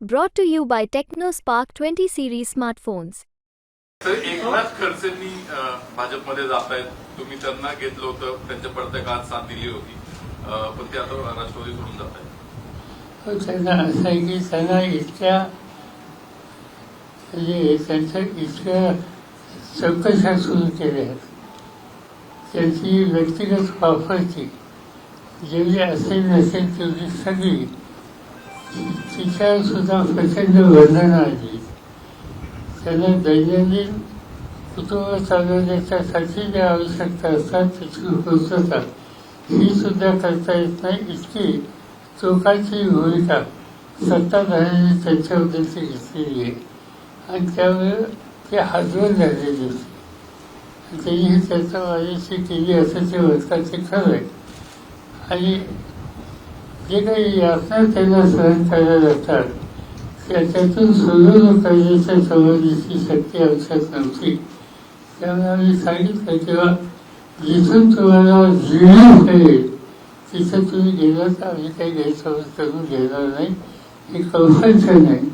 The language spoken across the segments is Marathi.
Brought to you by TechnoSpark 20 series smartphones. Eknath खडसेंनी भाजपमध्ये जात आहेत तुम्ही त्यांना घेतलं होतं. त्यांच्या पडत्या काळात साथ दिली होती. पण ते आता राष्ट्रवादी सोडून जात आहेत त्यांना असं आहे की त्यांना इतक्या म्हणजे त्यांच्या इतक्या चौकशा सुरू केल्या आहेत त्यांची व्यक्तिगत वापरची जेवढी असेल नसेल तेवढी सगळी तिच्यावर सुद्धा प्रचंड वर्णनं आहे त्यांना दैनंदिन कुटुंब चालवण्याच्यासाठी ज्या आवश्यकता असतात त्याची पूर्तता ही सुद्धा करता येत नाही. इतकी चोखाची भूमिका सत्ताधाऱ्यांनी त्यांच्याबद्दलची घेतलेली आहे. आणि त्यामुळे ते हातवर झालेली होती आणि त्यांनी त्याचा माझ्याशी केली असं ते म्हणतात ते खरं आहे. आणि जे काही यातना त्यांना सहन करायला लागतात त्याच्यातून सोडून करण्याच्या संबंधीची शक्ती आमच्यात नव्हती त्यामुळे आम्ही सांगितलं तेव्हा जिथून तुम्हाला जीवन कळेल तिथं तुम्ही गेला तर आम्ही काही गैरसमज करून घेणार नाही हे कौशल्य नाही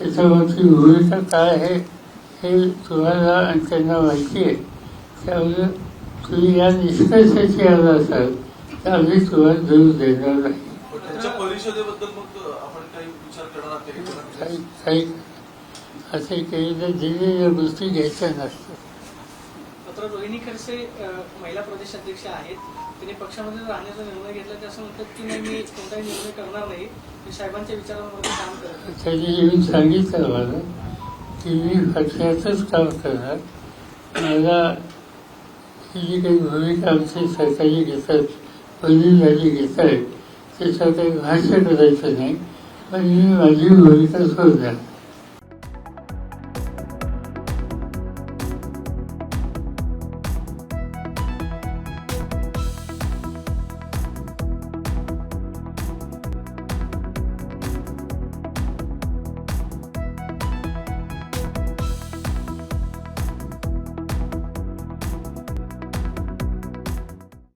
त्याच्यावरची भूमिका काय आहे हे तुम्हाला आणि त्यांना माहिती आहे त्यामुळे तुम्ही या निष्कर्षाची आला असाल तर आम्ही तुम्हाला देऊ देणार नाही. परिषदेबद्दल मग आपण काही विचार करणार? काही काही असे काही जर दिलेल्या गोष्टी घ्यायच्या नसतात. मात्र रोहिणी खडसे महिला प्रदेश अध्यक्ष आहेत. त्यांनी पक्षामध्ये राहण्याचा निर्णय घेतला. ते असं म्हणतात की नाही मी कोणताही निर्णय करणार नाही. मी साहेबांच्या विचारांवर काम करत आहे. त्यांनी येऊन सांगितलं मला की मी पक्षाचंच काम करणार. मला ही जी काही भूमिका आमचे सरकारी घेतात वडीलधारी घेत आहेत त्याच्यात काही भाष्य करायचं नाही पण मी माझी भूमिका सोडणार